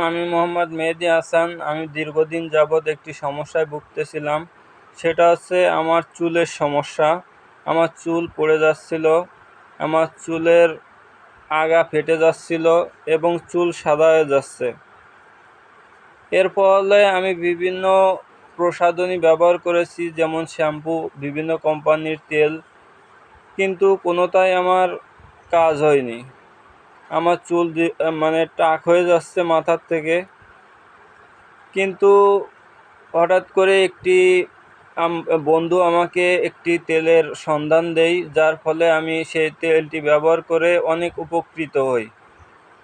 আমি মোহাম্মদ মেহেদি হাসান, আমি দীর্ঘদিন যাবৎ একটি সমস্যায় ভুগতেছিলাম। সেটা হচ্ছে আমার চুলের সমস্যা। আমার চুল পড়ে যাচ্ছিল, আমার চুলের আগা ফেটে যাচ্ছিল এবং চুল সাদা হয়ে যাচ্ছে। এর ফলে আমি বিভিন্ন প্রসাধনী ব্যবহার করেছি, যেমন শ্যাম্পু, বিভিন্ন কোম্পানির তেল, কিন্তু কোনোটাই আমার কাজ হয়নি। আমার চুল মানে টাক হয়ে যাচ্ছে মাথার থেকে। কিন্তু হঠাৎ করে একটি বন্ধু আমাকে একটি তেলের সন্ধান দেয়, যার ফলে আমি সেই তেলটি ব্যবহার করে অনেক উপকৃত হই।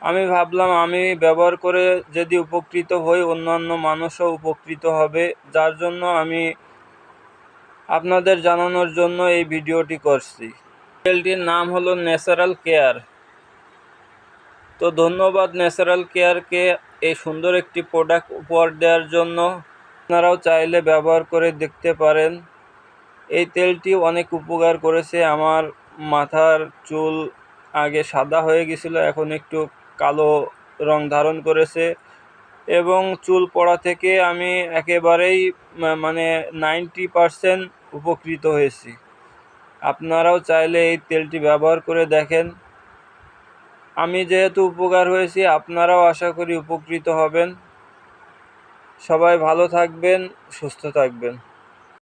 আমি ভাবলাম, আমি ব্যবহার করে যদি উপকৃত হই, অন্যান্য মানুষও উপকৃত হবে। যার জন্য আমি আপনাদের জানানোর জন্য এই ভিডিওটি করছি। তেলটির নাম হলো ন্যাচারাল কেয়ার। তো ধন্যবাদ ন্যাচারাল কেয়ারকে এই সুন্দর একটি প্রোডাক্ট উপহার দেওয়ার জন্য। আপনারাও চাইলে ব্যবহার করে দেখতে পারেন। এই তেলটি অনেক উপকার করেছে। আমার মাথার চুল আগে সাদা হয়ে গেছিল, এখন একটু কালো রং ধারণ করেছে এবং চুল পড়া থেকে আমি একেবারেই মানে নাইনটি পারসেন্ট উপকৃত হয়েছি। আপনারাও চাইলে এই তেলটি ব্যবহার করে দেখেন। আমি যেহেতু উপকার হয়েছি আপনারাও আশা করি উপকৃত হবেন। সবাই ভালো থাকবেন সুস্থ থাকবেন।